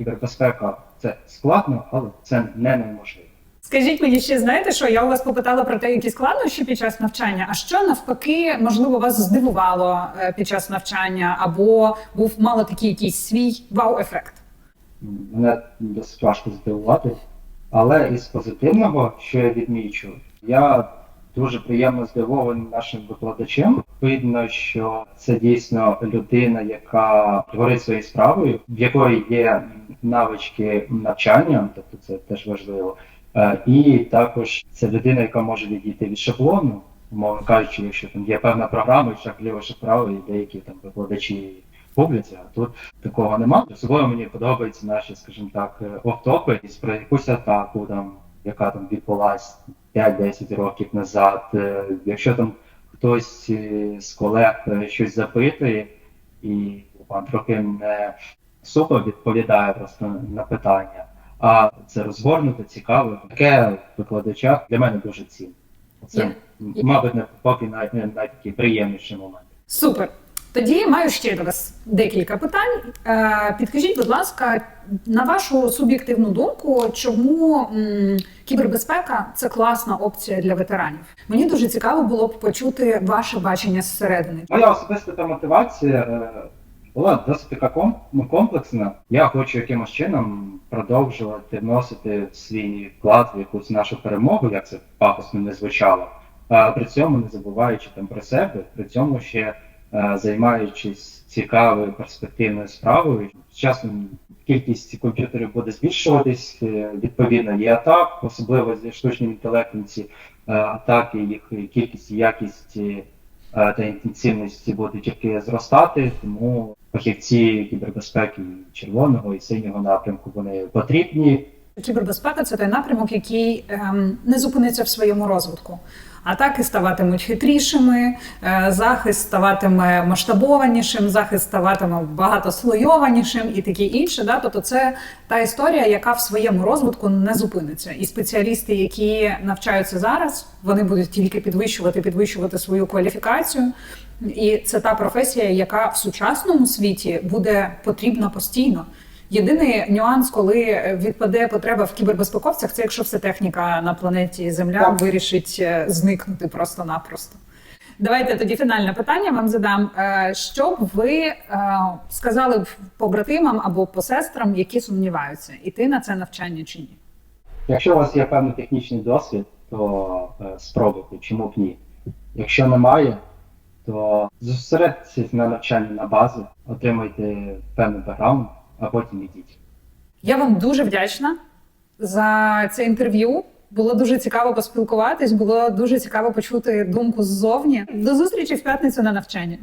Кібербезпека це складно, але це не неможливо. Скажіть мені ще, знаєте, що я у вас попитала про те, які складнощі під час навчання, а що навпаки, можливо, вас здивувало е, під час навчання, або був мало такий якийсь свій вау-ефект? Мене досить важко здивувати. Але із позитивного, що я відмічу, я дуже приємно здивований нашим викладачем. Видно, що це дійсно людина, яка творить своєю справою, в якої є навички навчання, тобто це теж важливо. Е, І також це людина, яка може відійти від шаблону, умовно кажучи, якщо там є певна програма, шаг ліво, шаг право, і деякі там викладачі публяться, а тут такого нема. Особливо мені подобаються наші, скажімо так, е, офтопи про якусь атаку, там, яка там відбулась 5-10 років назад. Е, Якщо там хтось з колег щось запитує і вам трохи не супер відповідає просто на питання, а це розгорнуто, цікаво. Таке в викладачах для мене дуже цінно. Це, Я- мабуть, не поки навіть не найприємніший приємніший момент. Супер. Тоді маю ще до вас декілька питань. Е, Підкажіть, будь ласка, на вашу суб'єктивну думку, чому м, кібербезпека це класна опція для ветеранів? Мені дуже цікаво було б почути ваше бачення зсередини. Моя особиста мотивація була досить така ну, комплексна. Я хочу якимось чином продовжувати вносити свій вклад в якусь нашу перемогу, як це пафосно не звучало. А при цьому не забуваючи там про себе, при цьому ще е, займаючись цікавою перспективною справою. З часом кількість комп'ютерів буде збільшуватись, е, відповідно є атак, особливо зі штучним інтелектом ці е, атаки, їх кількість якість та інтенсивності буде тільки зростати, тому фахівці кібербезпеки червоного і синього напрямку вони потрібні. Кібербезпека це той напрямок, який ем, не зупиниться в своєму розвитку. Атаки ставатимуть хитрішими, е, захист ставатиме масштабованішим, захист ставатиме багатослойованішим і таке інше. Да? Тобто це та історія, яка в своєму розвитку не зупиниться. І спеціалісти, які навчаються зараз, вони будуть тільки підвищувати, підвищувати свою кваліфікацію. І це та професія, яка в сучасному світі буде потрібна постійно. Єдиний нюанс, коли відпаде потреба в кібербезпековцях, це якщо вся техніка на планеті Земля Так. вирішить е, зникнути просто-напросто. Давайте тоді фінальне питання вам задам. Е, Що б ви е, сказали б побратимам або посестрам, які сумніваються, іти на це навчання чи ні? Якщо у вас є певний технічний досвід, то е, спробуйте, чому б ні. Якщо немає, то зосередьтесь на навчанні на базу, отримайте певний бекграунд, а потім ідіть. Я вам дуже вдячна за це інтерв'ю. Було дуже цікаво поспілкуватись, було дуже цікаво почути думку ззовні. До зустрічі в п'ятницю на навчанні.